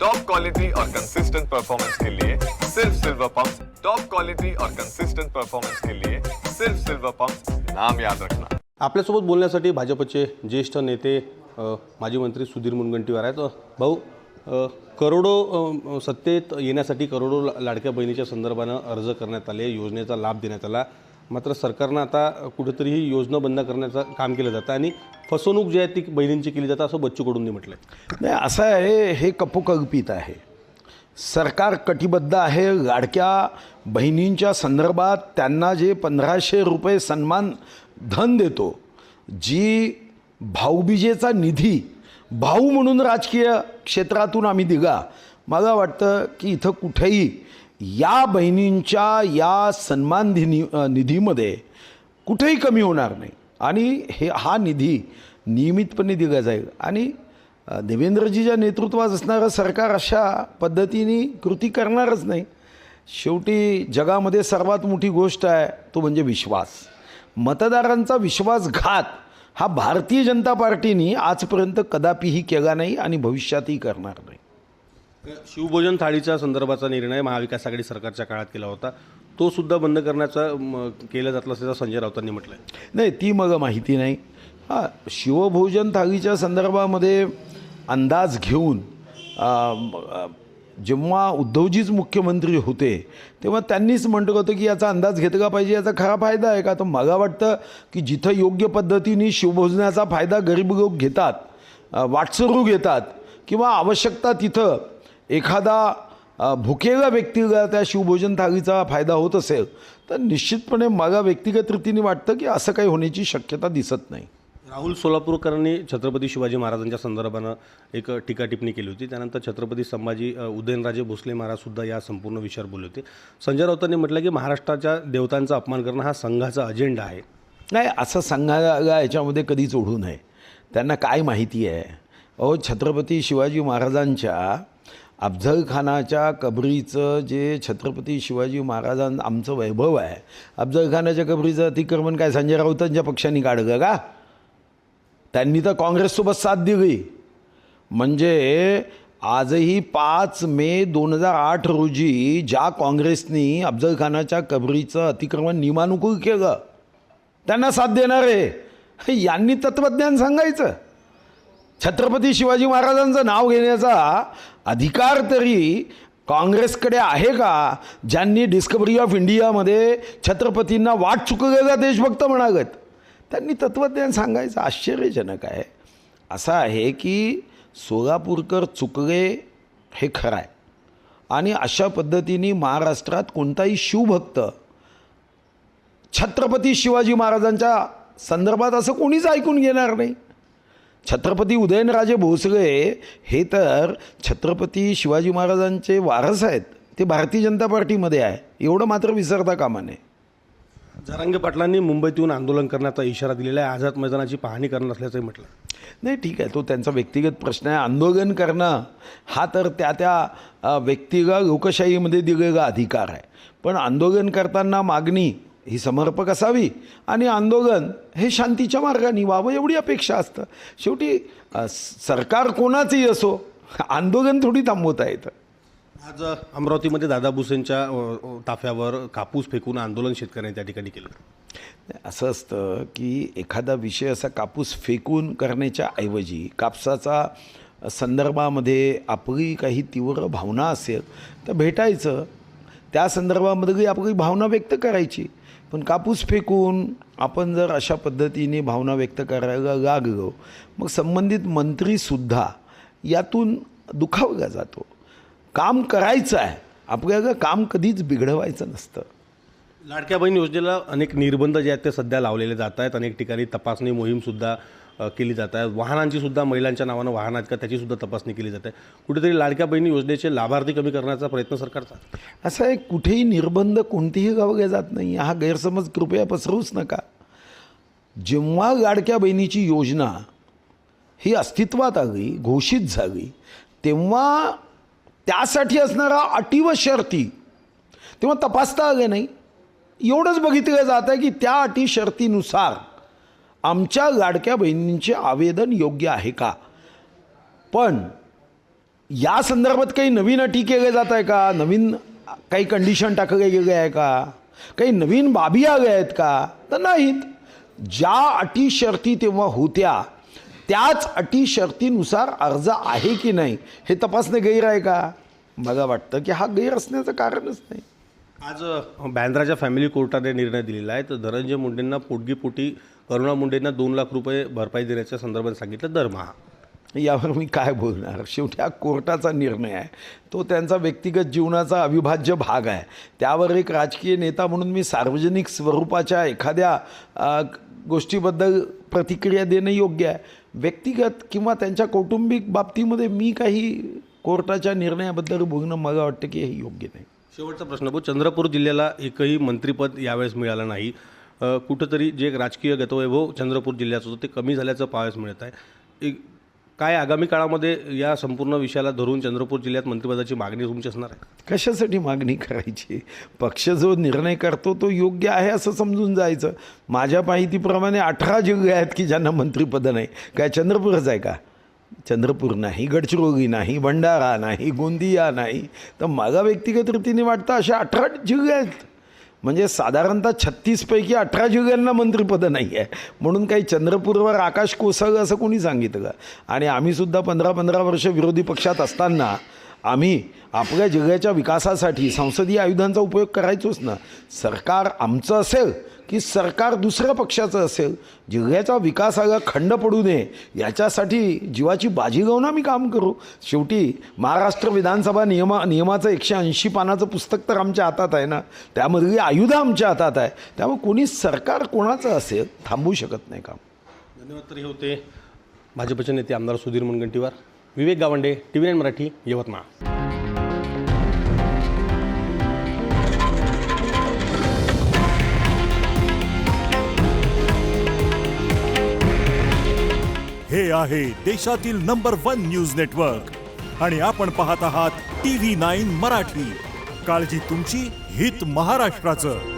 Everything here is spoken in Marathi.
टॉप क्वालिटी और कंसिस्टेंट परफॉर्मेंस के लिए सिर्फ सिल्वर पंप टॉप क्वालिटी और कंसिस्टेंट परफॉर्मेंस के लिए सिर्फ सिल्वर पंप नाम याद रखना। आपल्यासोबत बोलण्यासाठी भाजपचे ज्येष्ठ नेते माजी मंत्री सुधीर मुनगंटीवार आहेत. भाऊ करोडो सत्तेत येण्यासाठी करोडो लाडक्या बहिणीच्या संदर्भानं अर्ज करण्यात आले योजनेचा लाभ देण्यात आला. मात्र सरकारनं आता कुठेतरी ही योजना बंद करण्याचं काम केलं जातं आणि फसवणूक जी आहे ती बहिणींची केली जातं असं बच्चू कडूंनी म्हटलं आहे नाही असं आहे हे कपोकल्पित आहे. सरकार कटिबद्ध आहे लाडक्या बहिणींच्या संदर्भात त्यांना जे पंधराशे रुपये सन्मान धन देतो जी भाऊबीजेचा निधी भाऊ म्हणून राजकीय क्षेत्रातून आम्ही दिला मला वाटतं की इथं कुठेही या बहिणींच्या या सन्मान निधी निधीमध्ये कुठेही कमी होणार नाही. आणि हे हा निधी नियमितपणे दिला जाईल. आणि देवेंद्रजीच्या नेतृत्वात असणारं सरकार अशा पद्धतीने कृती करणारच नाही. शेवटी जगामध्ये सर्वात मोठी गोष्ट आहे तो म्हणजे विश्वास. मतदारांचा विश्वासघात हा भारतीय जनता पार्टीने आजपर्यंत कदापिही केला नाही आणि भविष्यातही करणार नाही. शिवभोजन थाळीच्या संदर्भाचा निर्णय महाविकास आघाडी सरकारच्या काळात केला होता. तो सुद्धा बंद करण्याचा म, केलं असल्याचा संजय राऊतांनी म्हटलं नाही ती मग माहिती नाही. हां शिवभोजन थाळीच्या संदर्भामध्ये अंदाज घेऊन जेव्हा उद्धवजीच मुख्यमंत्री होते तेव्हा त्यांनीच म्हटलं होतं की याचा अंदाज घेतला पाहिजे याचा खरा फायदा आहे का? तर मला वाटतं की जिथं योग्य पद्धतीने शिवभोजनाचा फायदा गरीब लोक घेतात वाटसरू घेतात किंवा आवश्यकता तिथं एखादा भुकेला व्यक्तीला त्या शिवभोजन थाळीचा फायदा होत असेल तर निश्चितपणे मला व्यक्तिगत रीतीने वाटतं की असं काही होण्याची शक्यता दिसत नाही. राहुल सोलापूरकरांनी छत्रपती शिवाजी महाराजांच्या संदर्भानं एक टीका टिप्पणी केली होती. त्यानंतर छत्रपती संभाजी उदयनराजे भोसले महाराज सुद्धा या संपूर्ण विषयावर बोलले होते. संजय राऊतांनी म्हटलं की महाराष्ट्राच्या देवतांचा अपमान करणं हा संघाचा अजेंडा आहे. नाही असं सांगायला याच्यामध्ये कधीच ओढू नये. त्यांना काय माहिती आहे? अहो छत्रपती शिवाजी महाराजांच्या अफझल खानाच्या कबरीचं जे छत्रपती शिवाजी महाराजां आमचं वैभव आहे. अफजलखानाच्या कबरीचं अतिक्रमण काय संजय राऊतांच्या पक्षाने काढलं का? त्यांनी तर काँग्रेससोबत साथ दिली. म्हणजे आजही पाच मे दोन हजार आठ रोजी ज्या काँग्रेसनी अफजलखानाच्या कबरीचं अतिक्रमण नियमानुकूल केलं त्यांना साथ देणार आहे. यांनी तत्त्वज्ञान सांगायचं. छत्रपती शिवाजी महाराजांचं नाव घेण्याचा अधिकार तरी काँग्रेसकडे आहे का? ज्यांनी डिस्कवरी ऑफ इंडियामध्ये छत्रपतींना वाट चुकलेला देशभक्त म्हणागत. त्यांनी तत्त्वज्ञान सांगायचं आश्चर्यजनक आहे. असं आहे की सोलापूरकर चुकले हे खरं आहे. आणि अशा पद्धतीने महाराष्ट्रात कोणताही शिवभक्त छत्रपती शिवाजी महाराजांच्या संदर्भात असं कोणीच ऐकून घेणार नाही. छत्रपती उदयनराजे भोसले हे तर छत्रपती शिवाजी महाराजांचे वारस आहेत. ते भारतीय जनता पार्टीमध्ये आहे. एवढं मात्र विसरता कामा नये. जरांगे पाटलांनी मुंबईत येऊन आंदोलन करण्याचा इशारा दिलेला आहे. आझाद मैदानाची पाहणी करणार असल्याचंही म्हटलं. नाही ठीक आहे. तो त्यांचा व्यक्तिगत प्रश्न आहे. आंदोलन करणं हा तर त्या त्या अ, व्यक्तीला लोकशाहीमध्ये दिलेला अधिकार आहे. पण आंदोलन करताना मागणी ही समर्पक असावी आणि आंदोलन हे शांतीच्या मार्गाने व्हावं एवढी अपेक्षा असतं. शेवटी सरकार कोणाचंही असो आंदोलन थोडी थांबवता येतं. आज अमरावतीमध्ये दादा भुसेंच्या ताफ्यावर कापूस फेकून आंदोलन शेतकऱ्यांनी त्या ठिकाणी केलं. असं असतं की एखादा विषय असा कापूस फेकून करण्याच्या ऐवजी कापसाचा संदर्भामध्ये आपली काही तीव्र भावना असेल तर भेटायचं. त्या संदर्भामध्ये आपली भावना व्यक्त करायची. पण कापूस फेकून आपण जर अशा पद्धतीने भावना व्यक्त करायला लागलो मग संबंधित मंत्रीसुद्धा यातून दुखावला जातो. काम करायचं आहे. आपल्याला काम कधीच बिघडवायचं नसतं. लाडक्या बहीण योजनेला अनेक निर्बंध जे आहेत ते सध्या लावलेले जात आहेत. अनेक ठिकाणी तपासणी मोहीमसुद्धा केली जात आहे. वाहनांची सुद्धा महिलांच्या नावानं वाहन आहेत का त्याची सुद्धा तपासणी केली जाते. कुठेतरी लाडक्या बहिणी योजनेचे लाभार्थी कमी करण्याचा प्रयत्न सरकारचा. असा असं आहे कुठेही निर्बंध कोणतेही गावल्या जात नाही. हा गैरसमज कृपया पसरवूच नका. जेव्हा लाडक्या बहिणीची योजना ही अस्तित्वात आली घोषित झाली तेव्हा त्यासाठी असणारा अटी व शर्ती तेव्हा तपासता आले नाही. एवढंच बघितलं जात आहे की त्या अटी शर्तीनुसार आमच्या लाडक्या बहिणींचे आवेदन योग्य आहे का? पण या संदर्भात काही नवीन अटी केले जात आहे का? नवीन काही कंडिशन टाकले गेले आहे का? काही नवीन बाबी आल्या आहेत का? तर नाहीत. ज्या अटी शर्ती तेव्हा होत्या त्याच अटी शर्तीनुसार अर्ज आहे की नाही हे तपासणे गैर आहे का? मला वाटतं की हा गैर असण्याचं कारणच नाही. आज बँद्राच्या फॅमिली कोर्टाने निर्णय दिलेला आहे. तर धनंजय मुंडेंना पोटगीपोटी करुणा मुंडेंना दोन लाख रुपये भरपाई देण्याच्या संदर्भात सांगितलं दरमहा यावर मी काय बोलणार? शेवटी हा कोर्टाचा निर्णय आहे. तो त्यांचा व्यक्तिगत जीवनाचा अविभाज्य भाग आहे. त्यावर एक राजकीय नेता म्हणून मी सार्वजनिक स्वरूपाच्या एखाद्या गोष्टीबद्दल प्रतिक्रिया देणं योग्य आहे. व्यक्तिगत किंवा त्यांच्या कौटुंबिक बाबतीमध्ये मी काही कोर्टाच्या निर्णयाबद्दल बोलणं मला वाटतं की हे योग्य नाही. शेवटचा प्रश्न चंद्रपूर जिल्ह्याला एकही मंत्रिपद यावेळेस मिळालं नाही. कुठंतरी जे एक राजकीय गतवैभव चंद्रपूर जिल्ह्याचं होतं ते कमी झाल्याचं पाहायस मिळत आहे. एक काय आगामी काळामध्ये या संपूर्ण विषयाला धरून चंद्रपूर जिल्ह्यात मंत्रिपदाची मागणी तुमची असणार आहे? कशासाठी मागणी करायची? पक्ष जो निर्णय करतो तो योग्य आहे असं समजून जायचं. माझ्या माहितीप्रमाणे अठरा जिल्हे आहेत की ज्यांना मंत्रिपद नाही. काय चंद्रपूरच आहे का? चंद्रपूर नाही गडचिरोली नाही भंडारा नाही गोंदिया नाही. तर माझा व्यक्तिगत रीतीने वाटतं असे अठरा जिल्हे आहेत. म्हणजे साधारणतः छत्तीसपैकी अठरा जुग्यांना मंत्रिपदं नाही आहे म्हणून काही चंद्रपूरवर आकाश कोसळलं असं कोणी सांगितलं? आणि आम्हीसुद्धा पंधरा पंधरा वर्ष विरोधी पक्षात असताना आम्ही आपल्या जगाच्या विकासासाठी संसदीय आयुधांचा उपयोग करायचोच ना. सरकार आमचं असेल की सरकार दुसऱ्या पक्षाचं असेल जिल्ह्याच्या विकासाला खंड पडू नये याच्यासाठी जीवाची बाजी घेऊन आम्ही काम करू. शेवटी महाराष्ट्र विधानसभा नियमा नियमाचं एकशे ऐंशी पानाचं पुस्तक तर आमच्या हातात आहे ना. त्यामधली आयुधं आमच्या हातात आहे. त्यामुळे कोणी सरकार कोणाचं असेल थांबवू शकत नाही काम. धन्यवाद तरी हे होते भाजपचे नेते आमदार Sudhir Mungantiwar. Vivek Gawande T V nine Marathi Yavatmal. हे आहे देशातील नंबर वन न्यूज नेटवर्क. आणि आपण पाहत आहात टी व्ही नाईन मराठी. काळजी तुमची हित महाराष्ट्राचं.